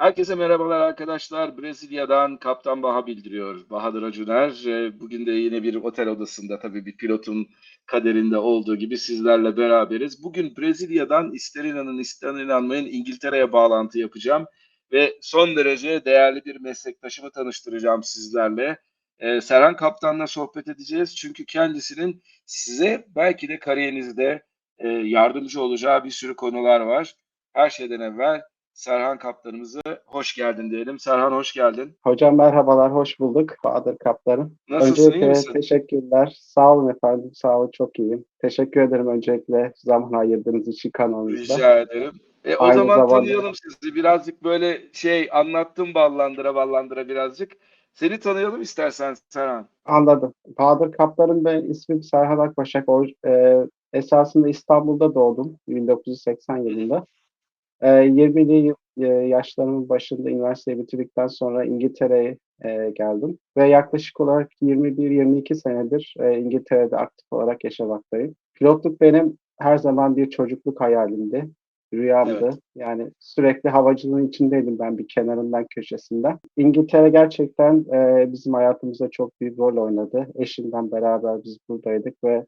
Herkese merhabalar arkadaşlar. Brezilya'dan Kaptan Baha bildiriyor. Bahadır Acuner. Ee, Bugün de yine bir otel odasında tabii bir pilotun kaderinde olduğu gibi sizlerle beraberiz. Bugün Brezilya'dan ister inanın ister inanmayın İngiltere'ye bağlantı yapacağım. Ve son derece değerli bir meslektaşımı tanıştıracağım sizlerle. Ee, Serhan Kaptan'la sohbet edeceğiz. Çünkü kendisinin size belki de kariyerinizde e, yardımcı olacağı bir sürü konular var. Her şeyden evvel Serhan Kaptanımızı hoş geldin diyelim. Serhan hoş geldin. Hocam merhabalar, hoş bulduk. Bahadır Kaptanım. Nasılsın, iyi öncelikle misin? teşekkürler. Sağ olun efendim, sağ olun, çok iyiyim. Teşekkür ederim öncelikle zaman ayırdığınız için kanalınızda. Rica ederim. E, o Aynı zaman zamanda- tanıyalım sizi. Birazcık böyle şey anlattım ballandıra ballandıra birazcık. Seni tanıyalım istersen Serhan. Anladım. Bahadır Kaptanım ben ismim Serhan Akbaşak. O, e, esasında İstanbul'da doğdum 1980 yılında. E, 20'li yıl- e, yaşlarımın başında üniversiteyi bitirdikten sonra İngiltere'ye e, geldim. Ve yaklaşık olarak 21-22 senedir e, İngiltere'de aktif olarak yaşamaktayım. Pilotluk benim her zaman bir çocukluk hayalimdi, rüyamdı. Evet. Yani sürekli havacılığın içindeydim ben bir kenarından köşesinden. İngiltere gerçekten e, bizim hayatımızda çok büyük rol oynadı. Eşimden beraber biz buradaydık ve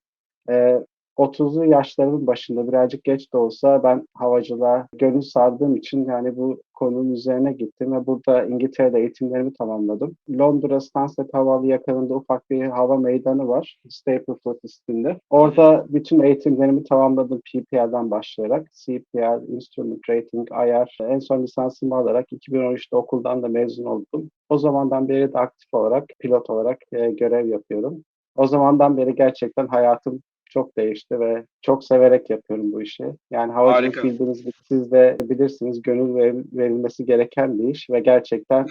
e, 30'lu yaşlarımın başında birazcık geç de olsa ben havacılığa gönül sardığım için yani bu konunun üzerine gittim ve burada İngiltere'de eğitimlerimi tamamladım. Londra Stansted Havalı yakınında ufak bir hava meydanı var. Stapleford isminde. Orada bütün eğitimlerimi tamamladım PPL'den başlayarak. CPL, Instrument Rating, IR. En son lisansımı alarak 2013'te okuldan da mezun oldum. O zamandan beri de aktif olarak, pilot olarak e, görev yapıyorum. O zamandan beri gerçekten hayatım çok değişti ve çok severek yapıyorum bu işi. Yani havacılık bildiğiniz gibi siz de bilirsiniz gönül ver- verilmesi gereken bir iş ve gerçekten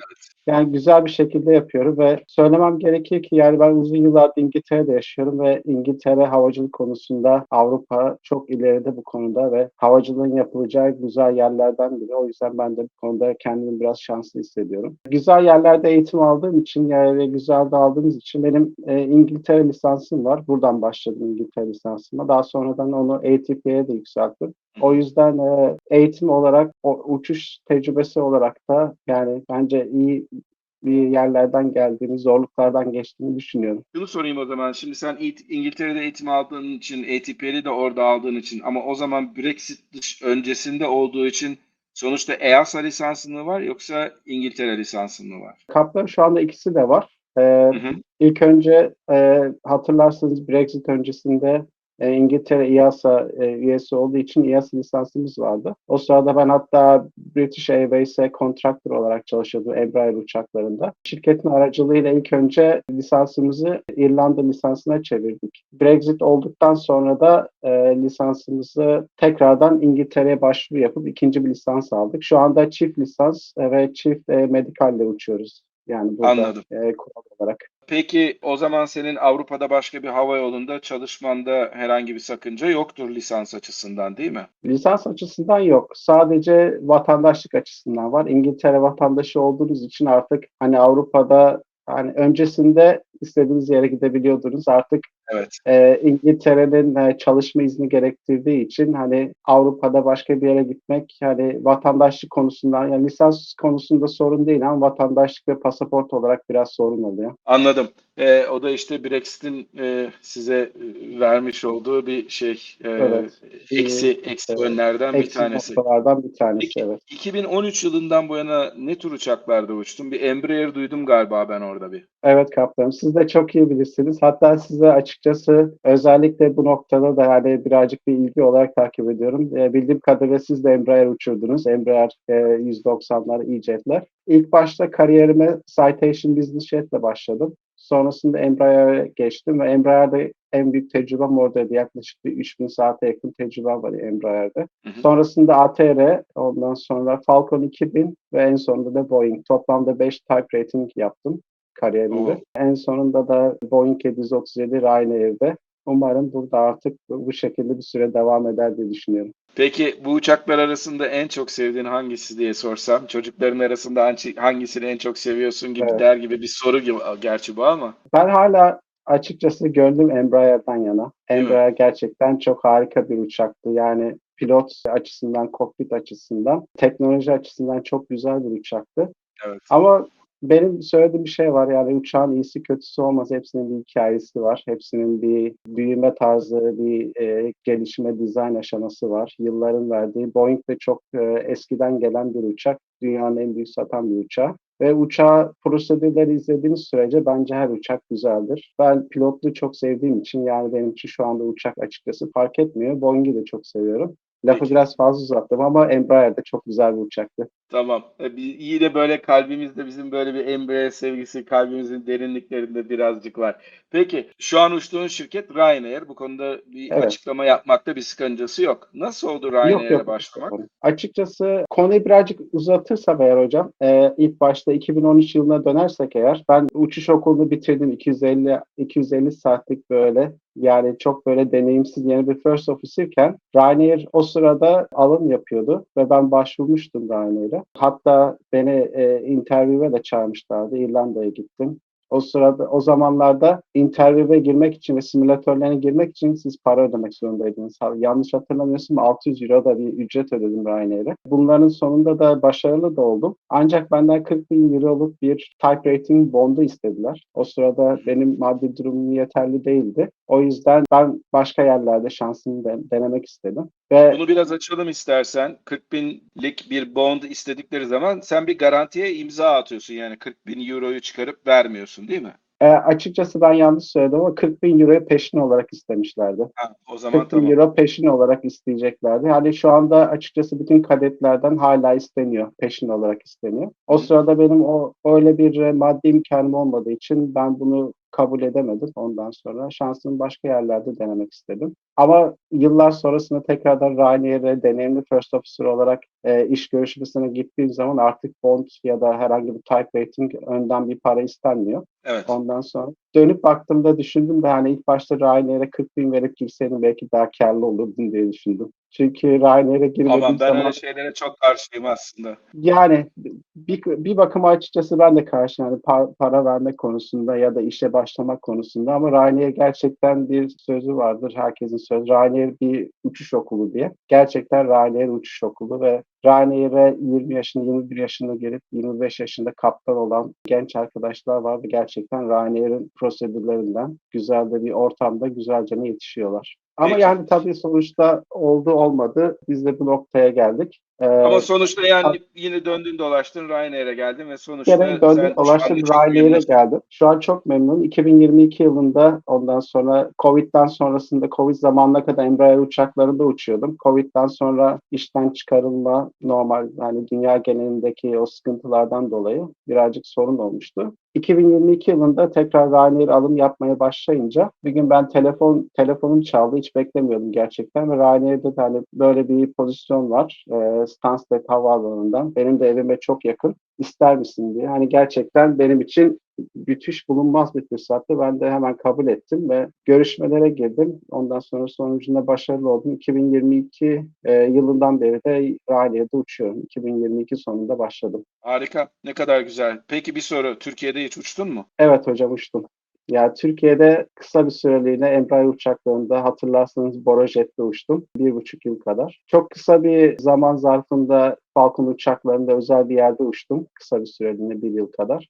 yani güzel bir şekilde yapıyorum ve söylemem gerekir ki yani ben uzun yıllardır İngiltere'de yaşıyorum ve İngiltere havacılık konusunda Avrupa çok ileride bu konuda ve havacılığın yapılacağı güzel yerlerden biri. O yüzden ben de bu konuda kendimi biraz şanslı hissediyorum. Güzel yerlerde eğitim aldığım için yani güzel de aldığımız için benim e, İngiltere lisansım var. Buradan başladım İngiltere lisansıma. Daha sonradan onu ATP'ye de yükselttim. O yüzden e, eğitim olarak, o uçuş tecrübesi olarak da yani bence iyi bir yerlerden geldiğini, zorluklardan geçtiğini düşünüyorum. Şunu sorayım o zaman. Şimdi sen İngiltere'de eğitim aldığın için, ATP'li de orada aldığın için ama o zaman Brexit dış- öncesinde olduğu için sonuçta EASA lisansın mı var yoksa İngiltere lisansın mı var? Kaptan şu anda ikisi de var. E, Hı hı. ilk önce e, hatırlarsınız Brexit öncesinde e, İngiltere İASA e, üyesi olduğu için İASA lisansımız vardı. O sırada ben hatta British Airways'e kontraktör olarak çalışıyordum Embraer uçaklarında. Şirketin aracılığıyla ilk önce lisansımızı İrlanda lisansına çevirdik. Brexit olduktan sonra da e, lisansımızı tekrardan İngiltere'ye başvuru yapıp ikinci bir lisans aldık. Şu anda çift lisans e, ve çift e, medikalle uçuyoruz. Yani burada Anladım. e, kural olarak. Peki o zaman senin Avrupa'da başka bir hava yolunda çalışmanda herhangi bir sakınca yoktur lisans açısından değil mi? Lisans açısından yok. Sadece vatandaşlık açısından var. İngiltere vatandaşı olduğunuz için artık hani Avrupa'da hani öncesinde istediğiniz yere gidebiliyordunuz. Artık Evet. e, İngiltere'nin e, çalışma izni gerektirdiği için hani Avrupa'da başka bir yere gitmek hani vatandaşlık konusundan yani lisans konusunda sorun değil ama vatandaşlık ve pasaport olarak biraz sorun oluyor. Anladım. Ee, o da işte Brexit'in e, size e, vermiş olduğu bir şey. e, Evet. Eksi eksi Evet. yönlerden bir Eksik tanesi. noktalardan bir tanesi evet. 2013 yılından bu yana ne tür uçaklarda uçtun? Bir Embraer duydum galiba ben orada bir. Evet kaptanım. Siz de çok iyi bilirsiniz. Hatta size açıkçası özellikle bu noktada da yani birazcık bir ilgi olarak takip ediyorum. E, bildiğim kadarıyla siz de Embraer uçurdunuz. Embraer e, 190'lar, E-Jet'ler. İlk başta kariyerime Citation Business Jet'le başladım. Sonrasında Embraer'e geçtim ve Embraer'de en büyük tecrübem oradaydı. Yaklaşık bir 3000 saate yakın tecrübem var Embraer'de. Hı hı. Sonrasında ATR, ondan sonra Falcon 2000 ve en sonunda da Boeing. Toplamda 5 type rating yaptım kariyerimde. Oo. En sonunda da Boeing 737 Ryanair'de. Umarım burada artık bu şekilde bir süre devam eder diye düşünüyorum. Peki bu uçaklar arasında en çok sevdiğin hangisi diye sorsam, çocukların arasında hangi- hangisini en çok seviyorsun gibi Evet. der gibi bir soru gibi gerçi bu ama. Ben hala Açıkçası gönlüm Embraer'den yana. Embraer gerçekten çok harika bir uçaktı. Yani pilot açısından, kokpit açısından, teknoloji açısından çok güzel bir uçaktı. Evet. Ama benim söylediğim bir şey var yani uçağın iyisi kötüsü olmaz. Hepsinin bir hikayesi var. Hepsinin bir büyüme tarzı, bir e, gelişme, dizayn aşaması var. Yılların verdiği. Boeing de çok e, eskiden gelen bir uçak. Dünyanın en büyük satan bir uçağı. Ve uçağı prosedürleri izlediğiniz sürece bence her uçak güzeldir. Ben pilotluğu çok sevdiğim için yani benim için şu anda uçak açıkçası fark etmiyor. Boeing'i de çok seviyorum. Lafı Peki. biraz fazla uzattım ama Embraer de çok güzel bir uçaktı. Tamam. E, bir- Yine böyle kalbimizde bizim böyle bir Embraer sevgisi kalbimizin derinliklerinde birazcık var. Peki şu an uçtuğun şirket Ryanair. Bu konuda bir Evet. açıklama yapmakta bir sakıncası yok. Nasıl oldu Ryanair'e başlamak? Açıkçası konuyu birazcık uzatırsam eğer hocam, e, ilk başta 2013 yılına dönersek eğer, ben uçuş okulunu bitirdim 250 250 saatlik böyle yani çok böyle deneyimsiz yeni bir first officer'ken Ryanair o sırada alım yapıyordu ve ben başvurmuştum Ryanair'e. Hatta beni e, interview'e de çağırmışlardı. İrlanda'ya gittim. O sırada o zamanlarda interview'e girmek için ve simülatörlerine girmek için siz para ödemek zorundaydınız. Yanlış hatırlamıyorsam 600 euro da bir ücret ödedim Ryanair'e. Bunların sonunda da başarılı da oldum. Ancak benden 40 bin euroluk bir type rating bondu istediler. O sırada benim maddi durumum yeterli değildi. O yüzden ben başka yerlerde şansımı de- denemek istedim. Ve Bunu biraz açalım istersen. 40 binlik bir bond istedikleri zaman sen bir garantiye imza atıyorsun. Yani 40 bin euroyu çıkarıp vermiyorsun değil mi? e, açıkçası ben yanlış söyledim ama 40 bin euroyu peşin olarak istemişlerdi. Ha, o zaman 40 bin tamam. euro peşin olarak isteyeceklerdi. Yani şu anda açıkçası bütün kadetlerden hala isteniyor. Peşin olarak isteniyor. O Hı. sırada benim o öyle bir e, maddi imkanım olmadığı için ben bunu kabul edemedim. Ondan sonra şansımı başka yerlerde denemek istedim. Ama yıllar sonrasında tekrardan Ryanair'e deneyimli first officer olarak e, iş görüşmesine gittiğim zaman artık bond ya da herhangi bir type rating önden bir para istenmiyor. Evet. Ondan sonra dönüp baktığımda düşündüm de hani ilk başta Ryanair'e 40 bin verip girseydin belki daha karlı olurdun diye düşündüm. Çünkü Ryanair'e girmediğim Aman ben zaman öyle şeylere çok karşıyım aslında. yani bir, bir bakıma açıkçası ben de karşı yani pa- para vermek konusunda ya da işe başlamak konusunda ama Ryanair gerçekten bir sözü vardır. Herkesin sözü. Ryanair bir uçuş okulu diye. Gerçekten Ryanair uçuş okulu ve Ryanair'e 20 yaşında, 21 yaşında gelip 25 yaşında kaptan olan genç arkadaşlar var ve gerçekten Ryanair'in prosedürlerinden güzel de bir ortamda güzelce yetişiyorlar. Ama Peki. yani tabii sonuçta oldu olmadı. Biz de bu noktaya geldik. Ee, Ama sonuçta yani yine döndün dolaştın Ryanair'e geldin ve sonuçta Gene döndüm dolaştım Ryanair'e geldim. Şu an çok memnunum. 2022 yılında ondan sonra Covid'den sonrasında Covid zamanına kadar Embraer uçaklarında uçuyordum. Covid'den sonra işten çıkarılma normal yani dünya genelindeki o sıkıntılardan dolayı birazcık sorun olmuştu. 2022 yılında tekrar Ryanair alım yapmaya başlayınca bir gün ben telefon telefonum çaldı. Hiç beklemiyordum gerçekten ve Ryanair'de de hani böyle bir pozisyon var. E, Stansted Havaalanı'ndan. Benim de evime çok yakın. İster misin diye. Hani gerçekten benim için müthiş bulunmaz bir fırsattı. Ben de hemen kabul ettim ve görüşmelere girdim. Ondan sonra sonucunda başarılı oldum. 2022 e, yılından beri de Ryanair'de uçuyorum. 2022 sonunda başladım. Harika. Ne kadar güzel. Peki bir soru. Türkiye'de hiç uçtun mu? Evet hocam uçtum. Ya Türkiye'de kısa bir süreliğine Embraer uçaklarında hatırlarsanız Borojet'te uçtum. Bir buçuk yıl kadar. Çok kısa bir zaman zarfında Falcon uçaklarında özel bir yerde uçtum. Kısa bir süreliğine bir yıl kadar.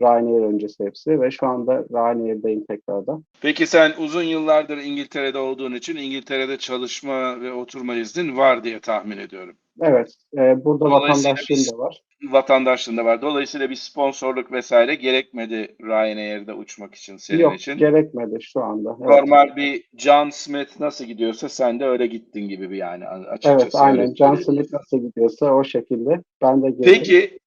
Ryanair öncesi hepsi ve şu anda Ryanair'deyim tekrardan. Peki sen uzun yıllardır İngiltere'de olduğun için İngiltere'de çalışma ve oturma iznin var diye tahmin ediyorum. Evet, e, burada biz- da var. Vatandaşlığında var. Dolayısıyla bir sponsorluk vesaire gerekmedi Ryanair'de uçmak için senin Yok, için. gerekmedi şu anda. Evet. Normal bir John Smith nasıl gidiyorsa sen de öyle gittin gibi bir yani açıkçası. Evet, aynen. John. Smith nasıl gidiyorsa o şekilde ben de girdim. Peki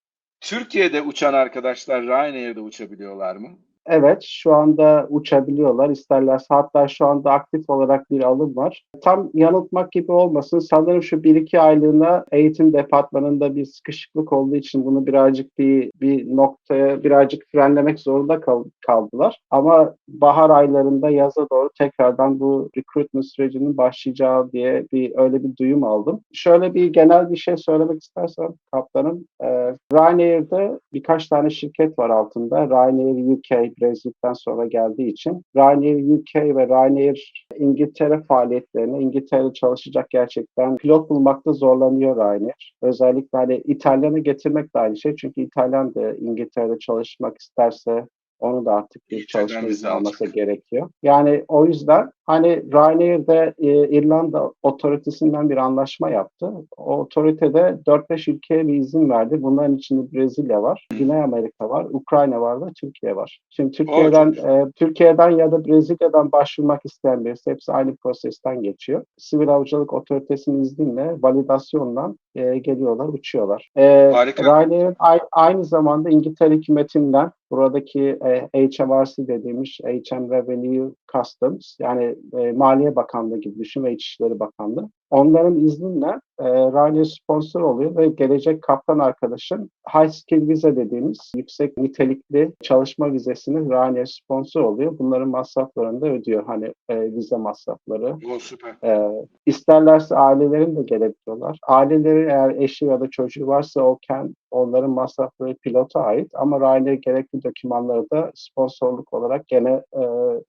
Türkiye'de uçan arkadaşlar Ryanair'de uçabiliyorlar mı? Evet, şu anda uçabiliyorlar. İsterlerse hatta şu anda aktif olarak bir alım var. Tam yanıltmak gibi olmasın. Sanırım şu 1-2 aylığına eğitim departmanında bir sıkışıklık olduğu için bunu birazcık bir bir noktaya birazcık frenlemek zorunda kal- kaldılar. Ama bahar aylarında yaza doğru tekrardan bu recruitment sürecinin başlayacağı diye bir öyle bir duyum aldım. Şöyle bir genel bir şey söylemek istersem kaptanım. E, Ryanair'de birkaç tane şirket var altında. Ryanair UK, Brezilya'dan sonra geldiği için Ryanair UK ve Ryanair İngiltere faaliyetlerine İngiltere'de çalışacak gerçekten pilot bulmakta zorlanıyor Ryanair. Özellikle hani İtalyan'ı getirmek de aynı şey. Çünkü İtalyan da İngiltere'de çalışmak isterse onu da artık bir çalışma izni alması gerekiyor. Yani o yüzden hani Ryanair'de e, İrlanda otoritesinden bir anlaşma yaptı. O otoritede 4-5 ülkeye bir izin verdi. Bunların içinde Brezilya var, Hı. Güney Amerika var, Ukrayna var ve Türkiye var. Şimdi Türkiye'den e, Türkiye'den ya da Brezilya'dan başvurmak isteyen birisi hepsi aynı prosesten geçiyor. Sivil Havacılık Otoritesi'nin izniyle, validasyonla e, geliyorlar, uçuyorlar. E, ay- aynı zamanda İngiltere hükümetinden buradaki e, HMRC dediğimiz HM Revenue Customs yani e, Maliye Bakanlığı gibi düşün ve İçişleri Bakanlığı. Onların izniyle e, Ryanair sponsor oluyor ve gelecek kaptan arkadaşın High Skill Visa dediğimiz yüksek nitelikli çalışma vizesini Ryanair sponsor oluyor. Bunların masraflarını da ödüyor. Hani e, vize masrafları, O süper. ee, isterlerse ailelerin de gelebiliyorlar. Aileleri eğer eşi ya da çocuğu varsa o kend, onların masrafları pilota ait ama Ryanair gerekli dokümanları da sponsorluk olarak gene e,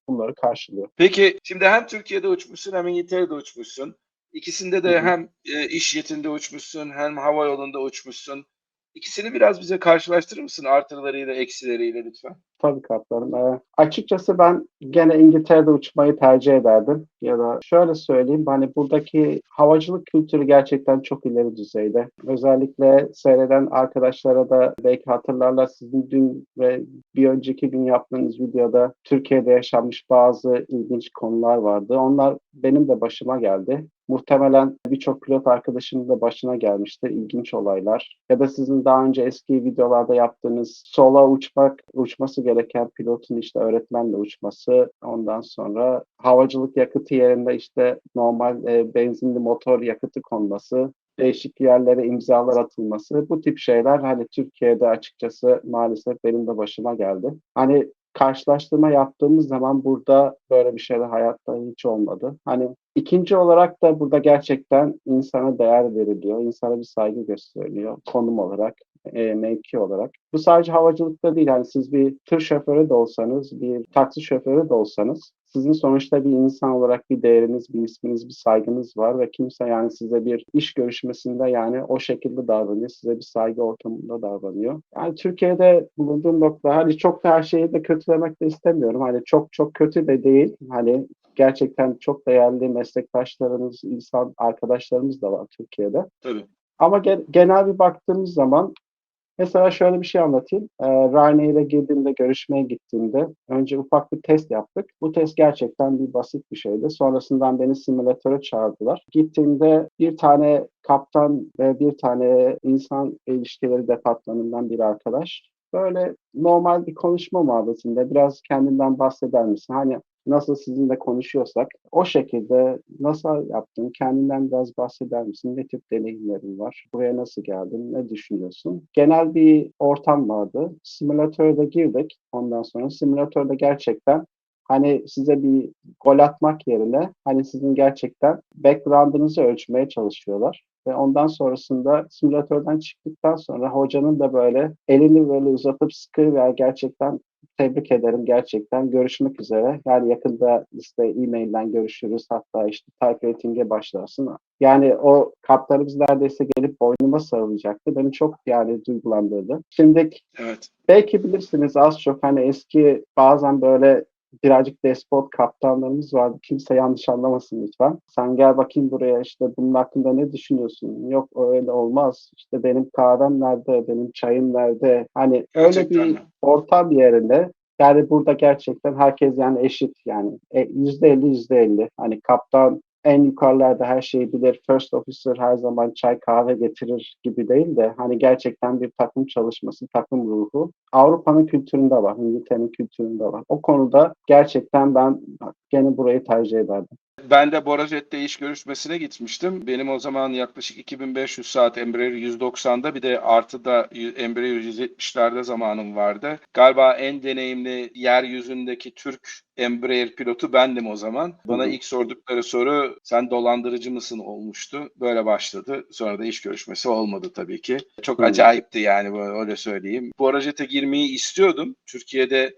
bunları karşılıyor. Peki şimdi hem Türkiye'de uçmuşsun hem İngiltere'de uçmuşsun. İkisinde de hem e, iş yetinde uçmuşsun hem hava yolunda uçmuşsun. İkisini biraz bize karşılaştırır mısın artılarıyla eksileriyle lütfen? Tabii kaptanım. Ee, açıkçası ben gene İngiltere'de uçmayı tercih ederdim. Ya da şöyle söyleyeyim hani buradaki havacılık kültürü gerçekten çok ileri düzeyde. Özellikle seyreden arkadaşlara da belki hatırlarlar sizin dün ve bir önceki gün yaptığınız videoda Türkiye'de yaşanmış bazı ilginç konular vardı. Onlar benim de başıma geldi. Muhtemelen birçok pilot arkadaşımın da başına gelmiştir. İlginç olaylar. Ya da sizin daha önce eski videolarda yaptığınız sola uçmak, uçması gereken pilotun işte öğretmenle uçması. Ondan sonra havacılık yakıtı yerinde işte normal e, benzinli motor yakıtı konması. Değişik yerlere imzalar atılması. Bu tip şeyler hani Türkiye'de açıkçası maalesef benim de başıma geldi. Hani karşılaştırma yaptığımız zaman burada böyle bir şeyler hayatta hiç olmadı. Hani ikinci olarak da burada gerçekten insana değer veriliyor, insana bir saygı gösteriliyor konum olarak, e, mevki olarak. Bu sadece havacılıkta değil. Yani siz bir tır şoförü de olsanız, bir taksi şoförü de olsanız sizin sonuçta bir insan olarak bir değeriniz, bir isminiz, bir saygınız var ve kimse yani size bir iş görüşmesinde yani o şekilde davranıyor, size bir saygı ortamında davranıyor. Yani Türkiye'de bulunduğum nokta hani çok da her şeyi de kötülemek de istemiyorum. Hani çok çok kötü de değil. Hani gerçekten çok değerli meslektaşlarımız, insan arkadaşlarımız da var Türkiye'de. Tabii. Ama ge- genel bir baktığımız zaman mesela şöyle bir şey anlatayım. Ee, Ryanair'e girdiğimde, görüşmeye gittiğimde önce ufak bir test yaptık. Bu test gerçekten bir basit bir şeydi. Sonrasından beni simülatöre çağırdılar. Gittiğimde bir tane kaptan ve bir tane insan ilişkileri departmanından bir arkadaş böyle normal bir konuşma muhabbetinde biraz kendinden bahseder misin? Hani nasıl sizinle konuşuyorsak o şekilde nasıl yaptın? Kendinden biraz bahseder misin? Ne tip deneyimlerin var? Buraya nasıl geldin? Ne düşünüyorsun? Genel bir ortam vardı. Simülatörde girdik. Ondan sonra simülatörde gerçekten hani size bir gol atmak yerine hani sizin gerçekten background'ınızı ölçmeye çalışıyorlar. Ve ondan sonrasında simülatörden çıktıktan sonra hocanın da böyle elini böyle uzatıp sıkı veya gerçekten tebrik ederim gerçekten. Görüşmek üzere. Yani yakında işte e-mailden görüşürüz. Hatta işte type rating'e başlarsın. Yani o kaptanımız neredeyse gelip boynuma sarılacaktı. Beni çok yani duygulandırdı. Şimdi Evet. belki bilirsiniz az çok hani eski bazen böyle birazcık despot kaptanlarımız vardı. Kimse yanlış anlamasın lütfen. Sen gel bakayım buraya işte bunun hakkında ne düşünüyorsun? Yok öyle olmaz. İşte benim kahvem nerede? Benim çayım nerede? Hani öyle Gerçekten bir ortam yerinde yani burada gerçekten herkes yani eşit yani E, yüzde elli yüzde elli hani kaptan en yukarılarda her şeyi bilir. First officer her zaman çay kahve getirir gibi değil de hani gerçekten bir takım çalışması, takım ruhu Avrupa'nın kültüründe var, İngiltere'nin kültüründe var. O konuda gerçekten ben gene burayı tercih ederdim. Ben de Borajet'te iş görüşmesine gitmiştim. Benim o zaman yaklaşık 2500 saat Embraer 190'da bir de artı da Embraer 170'lerde zamanım vardı. Galiba en deneyimli yeryüzündeki Türk Embraer pilotu bendim o zaman. Bana ilk sordukları soru sen dolandırıcı mısın olmuştu. Böyle başladı. Sonra da iş görüşmesi olmadı tabii ki. Çok acayipti yani böyle öyle söyleyeyim. Borajet'e girmeyi istiyordum. Türkiye'de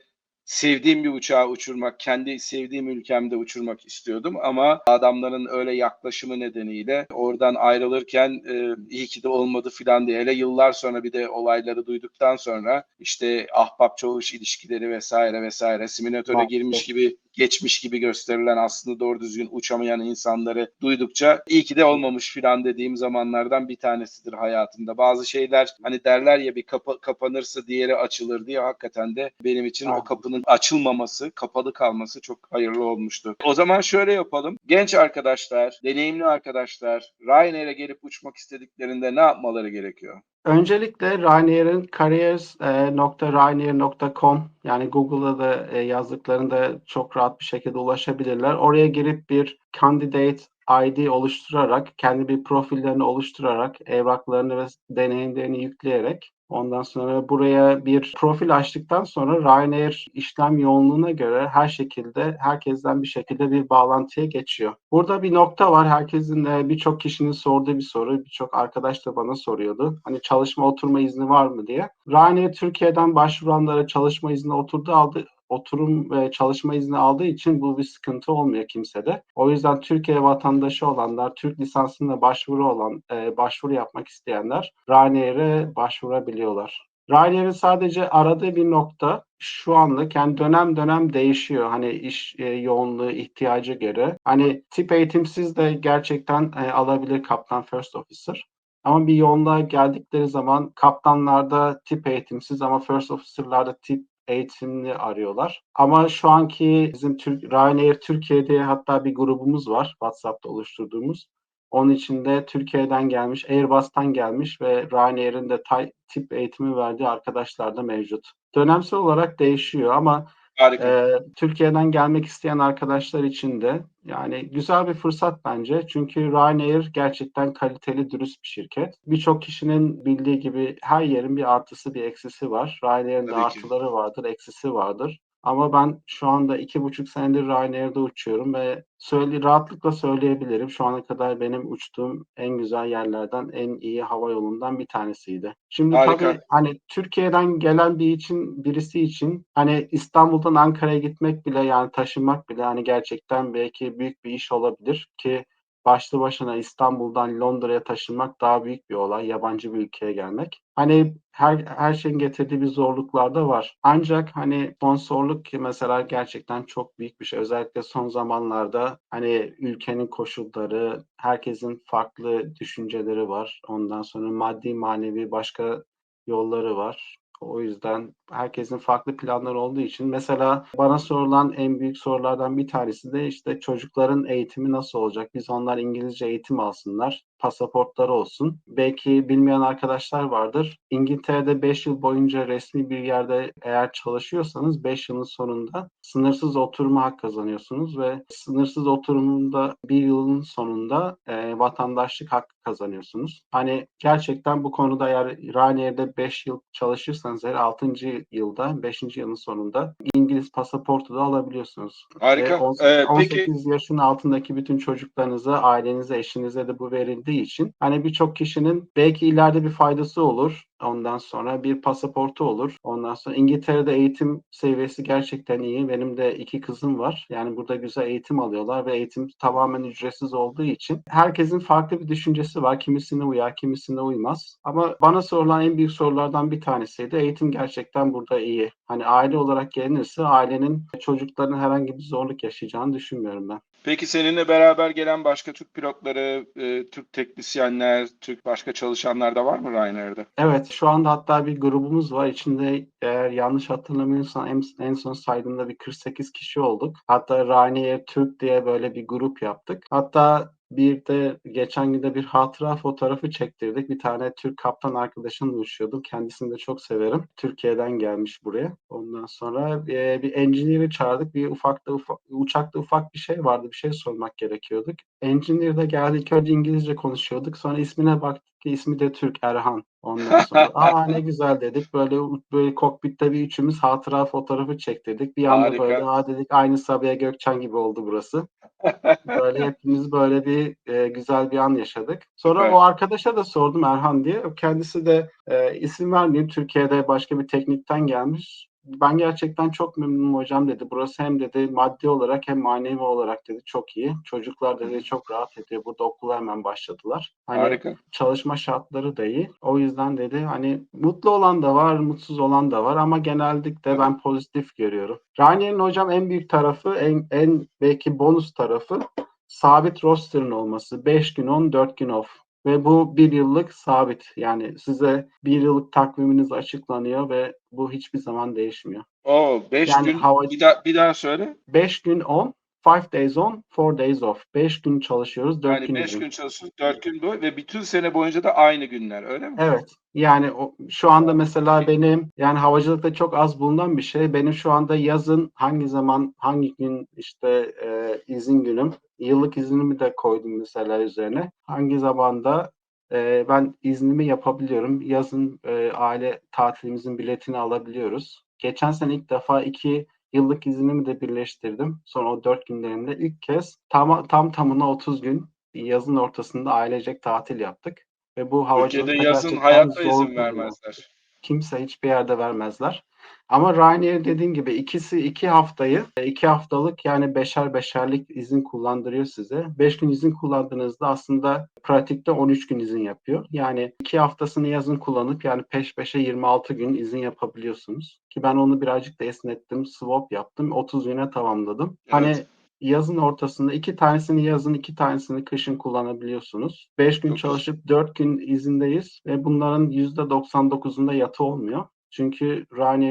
sevdiğim bir uçağı uçurmak, kendi sevdiğim ülkemde uçurmak istiyordum ama adamların öyle yaklaşımı nedeniyle oradan ayrılırken e, iyi ki de olmadı filan diye hele yıllar sonra bir de olayları duyduktan sonra işte ahbap çavuş ilişkileri vesaire vesaire simülatöre girmiş gibi geçmiş gibi gösterilen aslında doğru düzgün uçamayan insanları duydukça iyi ki de olmamış filan dediğim zamanlardan bir tanesidir hayatımda. Bazı şeyler hani derler ya bir kapa- kapanırsa diğeri açılır diye hakikaten de benim için o kapının açılmaması, kapalı kalması çok hayırlı olmuştu. O zaman şöyle yapalım. Genç arkadaşlar, deneyimli arkadaşlar Ryanair'e gelip uçmak istediklerinde ne yapmaları gerekiyor? Öncelikle Ryanair'in careers.ryanair.com yani Google'da da e, yazdıklarında çok rahat bir şekilde ulaşabilirler. Oraya girip bir candidate ID oluşturarak, kendi bir profillerini oluşturarak, evraklarını ve deneyimlerini yükleyerek ondan sonra buraya bir profil açtıktan sonra Ryanair işlem yoğunluğuna göre her şekilde herkesten bir şekilde bir bağlantıya geçiyor. Burada bir nokta var. Herkesin birçok kişinin sorduğu bir soru. Birçok arkadaş da bana soruyordu. Hani çalışma oturma izni var mı diye. Ryanair Türkiye'den başvuranlara çalışma izni oturdu aldı oturum ve çalışma izni aldığı için bu bir sıkıntı olmuyor kimsede. O yüzden Türkiye vatandaşı olanlar, Türk lisansında başvuru olan, e, başvuru yapmak isteyenler Ryanair'e başvurabiliyorlar. Ryanair'in sadece aradığı bir nokta şu anlık yani dönem dönem değişiyor. Hani iş e, yoğunluğu ihtiyaca göre. Hani tip eğitimsiz de gerçekten e, alabilir kaptan first officer. Ama bir yoğunluğa geldikleri zaman kaptanlarda tip eğitimsiz ama first officer'larda tip eğitimli arıyorlar. Ama şu anki bizim Türk, Ryanair Türkiye'de hatta bir grubumuz var WhatsApp'ta oluşturduğumuz. Onun içinde Türkiye'den gelmiş, Airbus'tan gelmiş ve Ryanair'in de tip eğitimi verdiği arkadaşlar da mevcut. Dönemsel olarak değişiyor ama Harika. ee, Türkiye'den gelmek isteyen arkadaşlar için de yani güzel bir fırsat bence. Çünkü Ryanair gerçekten kaliteli, dürüst bir şirket. Birçok kişinin bildiği gibi her yerin bir artısı, bir eksisi var. Ryanair'in de artıları vardır, eksisi vardır. Ama ben şu anda iki buçuk senedir Ryanair'de uçuyorum ve söyle, rahatlıkla söyleyebilirim. Şu ana kadar benim uçtuğum en güzel yerlerden, en iyi hava yolundan bir tanesiydi. Şimdi Harika. tabii hani Türkiye'den gelen bir için birisi için hani İstanbul'dan Ankara'ya gitmek bile yani taşınmak bile hani gerçekten belki büyük bir iş olabilir ki başlı başına İstanbul'dan Londra'ya taşınmak daha büyük bir olay. Yabancı bir ülkeye gelmek. Hani her her şeyin getirdiği bir zorluklar da var. Ancak hani sponsorluk ki mesela gerçekten çok büyük bir şey. Özellikle son zamanlarda hani ülkenin koşulları, herkesin farklı düşünceleri var. Ondan sonra maddi manevi başka yolları var. O yüzden herkesin farklı planları olduğu için mesela bana sorulan en büyük sorulardan bir tanesi de işte çocukların eğitimi nasıl olacak? Biz onlar İngilizce eğitim alsınlar, pasaportları olsun. Belki bilmeyen arkadaşlar vardır. İngiltere'de 5 yıl boyunca resmi bir yerde eğer çalışıyorsanız 5 yılın sonunda sınırsız oturma hak kazanıyorsunuz ve sınırsız oturumunda bir yılın sonunda e, vatandaşlık hakkı kazanıyorsunuz. Hani gerçekten bu konuda eğer Ryanair'de 5 yıl çalışırsanız eğer 6. yılda 5. yılın sonunda İngiliz pasaportu da alabiliyorsunuz. Harika. Ve on- Ee, 18 peki yaşın altındaki bütün çocuklarınıza, ailenize, eşinize de bu verildiği için hani birçok kişinin belki ileride bir faydası olur. Ondan sonra bir pasaportu olur. Ondan sonra İngiltere'de eğitim seviyesi gerçekten iyi. Benim de iki kızım var. Yani burada güzel eğitim alıyorlar ve eğitim tamamen ücretsiz olduğu için herkesin farklı bir düşüncesi var. Kimisine uyar, kimisine uymaz. Ama bana sorulan en büyük sorulardan bir tanesiydi. Eğitim gerçekten burada iyi. Hani aile olarak gelinirse ailenin çocukların herhangi bir zorluk yaşayacağını düşünmüyorum ben. Peki seninle beraber gelen başka Türk pilotları, e, Türk teknisyenler, Türk başka çalışanlar da var mı Ryanair'de? Evet, şu anda hatta bir grubumuz var. İçinde eğer yanlış hatırlamıyorsam en, en son saydığımda bir 48 kişi olduk. Hatta Ryanair Türk diye böyle bir grup yaptık. Hatta bir de geçen günde bir hatıra fotoğrafı çektirdik. Bir tane Türk kaptan arkadaşımla uçuyordum. Kendisini de çok severim. Türkiye'den gelmiş buraya. Ondan sonra e, bir engineer'i çağırdık. Bir ufak da ufak, uçakta ufak bir şey vardı. Bir şey sormak gerekiyordu. Engineer de geldi. İlk önce İngilizce konuşuyorduk. Sonra ismine baktık ki ismi de Türk Erhan. Ondan sonra aa ne güzel dedik. Böyle böyle kokpitte bir üçümüz hatıra fotoğrafı çektirdik. Bir anda Harika. böyle aa dedik aynı Sabiha Gökçen gibi oldu burası. Böyle hepimiz böyle bir e, güzel bir an yaşadık. Sonra Süper. o arkadaşa da sordum Erhan diye. Kendisi de E, isim vermeyeyim. Türkiye'de başka bir teknikten gelmiş. Ben gerçekten çok memnunum hocam dedi. Burası hem dedi maddi olarak hem manevi olarak dedi çok iyi. Çocuklar dedi çok rahat ediyor. Burada okula hemen başladılar. Hani Harika. çalışma şartları da iyi. O yüzden dedi hani mutlu olan da var, mutsuz olan da var ama genellikle ben pozitif görüyorum. Ranier'in hocam en büyük tarafı, en, en belki bonus tarafı sabit roster'ın olması. 5 gün on, 4 gün off ve bu bir yıllık sabit. Yani size bir yıllık takviminiz açıklanıyor ve bu hiçbir zaman değişmiyor. Oo, 5 yani gün hava... bir, daha, bir daha söyle. 5 gün 10, Five days on, four days off. Beş gün çalışıyoruz, dört yani gün beş gün çalışıyoruz, dört gün bu ve bütün sene boyunca da aynı günler öyle mi? Evet. Yani o, şu anda mesela benim yani havacılıkta çok az bulunan bir şey. Benim şu anda yazın hangi zaman hangi gün işte e, izin günüm. Yıllık iznimi de koydum mesela üzerine. Hangi zamanda e, ben iznimi yapabiliyorum. Yazın e, aile tatilimizin biletini alabiliyoruz. Geçen sene ilk defa iki yıllık iznimi de birleştirdim. Sonra o dört günlerinde ilk kez tam, tam tamına 30 gün yazın ortasında ailecek tatil yaptık. Ve bu havacılıkta Türkiye'de yazın hayatta izin vermezler. Kimse hiçbir yerde vermezler. Ama Ryanair dediğim gibi ikisi iki haftayı, iki haftalık yani beşer beşerlik izin kullandırıyor size. Beş gün izin kullandığınızda aslında pratikte 13 gün izin yapıyor. Yani iki haftasını yazın kullanıp yani peş peşe 26 gün izin yapabiliyorsunuz. Ki ben onu birazcık da esnettim, swap yaptım, 30 güne tamamladım. Hani Evet. yazın ortasında iki tanesini yazın, iki tanesini kışın kullanabiliyorsunuz. Beş gün çalışıp dört gün izindeyiz ve bunların %99'unda yatı olmuyor. Çünkü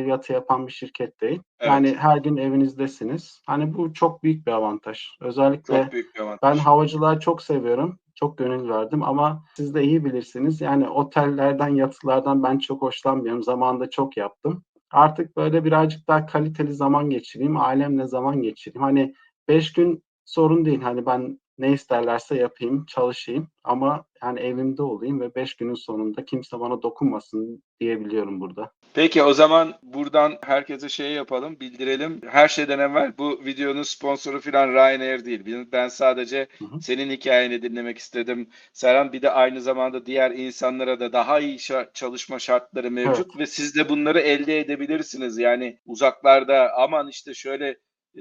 yatı yapan bir şirket değil. Evet. Yani her gün evinizdesiniz. Hani bu çok büyük bir avantaj. Özellikle Çok büyük bir avantaj. ben havacılığa çok seviyorum. Çok gönül verdim ama siz de iyi bilirsiniz. Yani otellerden, yatılardan ben çok hoşlanmıyorum. Zamanında çok yaptım. Artık böyle birazcık daha kaliteli zaman geçireyim. Ailemle zaman geçireyim. Hani beş gün sorun değil. Hani ben ne isterlerse yapayım, çalışayım. Ama yani evimde olayım ve beş günün sonunda kimse bana dokunmasın diyebiliyorum burada. Peki o zaman buradan herkese şey yapalım, bildirelim. Her şeyden evvel bu videonun sponsoru falan Ryanair değil. Ben- sadece Hı hı. senin hikayeni dinlemek istedim. Serhan bir de aynı zamanda diğer insanlara da daha iyi çalışma şartları mevcut ve siz de bunları elde edebilirsiniz. Yani uzaklarda aman işte şöyle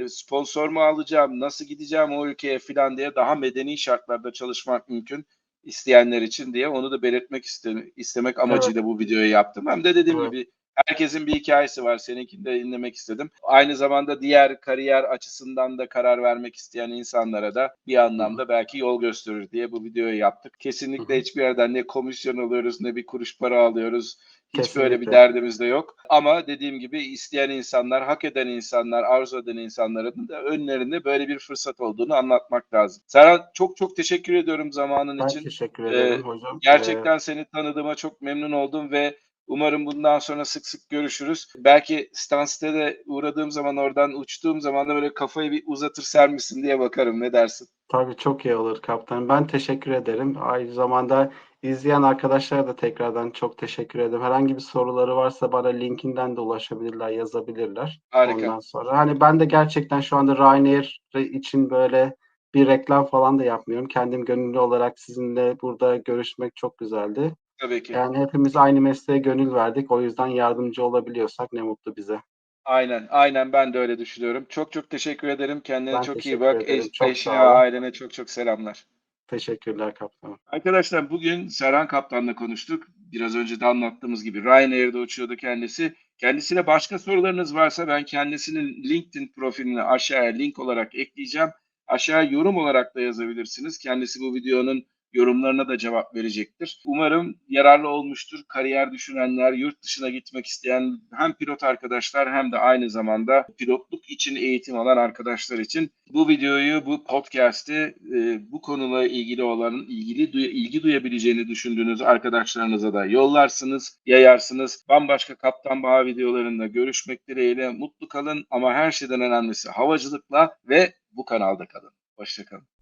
sponsor mu alacağım, nasıl gideceğim o ülkeye falan diye daha medeni şartlarda çalışmak mümkün isteyenler için diye onu da belirtmek iste- istemek amacıyla bu videoyu yaptım. Hem de dediğim Evet. gibi herkesin bir hikayesi var. Seninkini de dinlemek istedim. Aynı zamanda diğer kariyer açısından da karar vermek isteyen insanlara da bir anlamda belki yol gösterir diye bu videoyu yaptık. Kesinlikle hiçbir yerden ne komisyon alıyoruz ne bir kuruş para alıyoruz. Hiç böyle bir Kesinlikle. derdimiz de yok. Ama dediğim gibi isteyen insanlar, hak eden insanlar, arzu eden insanların da önlerinde böyle bir fırsat olduğunu anlatmak lazım. Serhan çok çok teşekkür ediyorum zamanın Ben için. teşekkür Ee, ederim hocam. Ee, Gerçekten seni tanıdığıma çok memnun oldum ve umarım bundan sonra sık sık görüşürüz. Belki Stans'te de uğradığım zaman oradan uçtuğum zaman da böyle kafayı bir uzatır ser misin diye bakarım. Ne dersin? Tabii çok iyi olur kaptanım. Ben teşekkür ederim. Aynı zamanda izleyen arkadaşlara da tekrardan çok teşekkür ederim. Herhangi bir soruları varsa bana linkinden de ulaşabilirler, yazabilirler. Harika. Ondan sonra hani ben de gerçekten şu anda Ryanair için böyle bir reklam falan da yapmıyorum. Kendim gönüllü olarak sizinle burada görüşmek çok güzeldi. Tabii ki. Yani hepimiz aynı mesleğe gönül verdik. O yüzden yardımcı olabiliyorsak ne mutlu bize. Aynen, aynen ben de öyle düşünüyorum. Çok çok teşekkür ederim. Kendine Ben çok iyi teşekkür bak. ederim. Eş, Çok eşine, sağ olun. ailene çok çok selamlar. Teşekkürler kaptanım. Arkadaşlar bugün Serhan Kaptan'la konuştuk. Biraz önce de anlattığımız gibi Ryanair'de uçuyordu kendisi. Kendisine başka sorularınız varsa ben kendisinin LinkedIn profilini aşağıya link olarak ekleyeceğim. Aşağıya yorum olarak da yazabilirsiniz. Kendisi bu videonun yorumlarına da cevap verecektir. Umarım yararlı olmuştur. Kariyer düşünenler, yurt dışına gitmek isteyen hem pilot arkadaşlar hem de aynı zamanda pilotluk için eğitim alan arkadaşlar için bu videoyu, bu podcast'i e, bu konuyla ilgili olan, ilgili ilgi duyabileceğini düşündüğünüz arkadaşlarınıza da yollarsınız, yayarsınız. Bambaşka Kaptan Baha videolarında görüşmek dileğiyle mutlu kalın ama her şeyden önemlisi havacılıkla ve bu kanalda kalın. Hoşçakalın.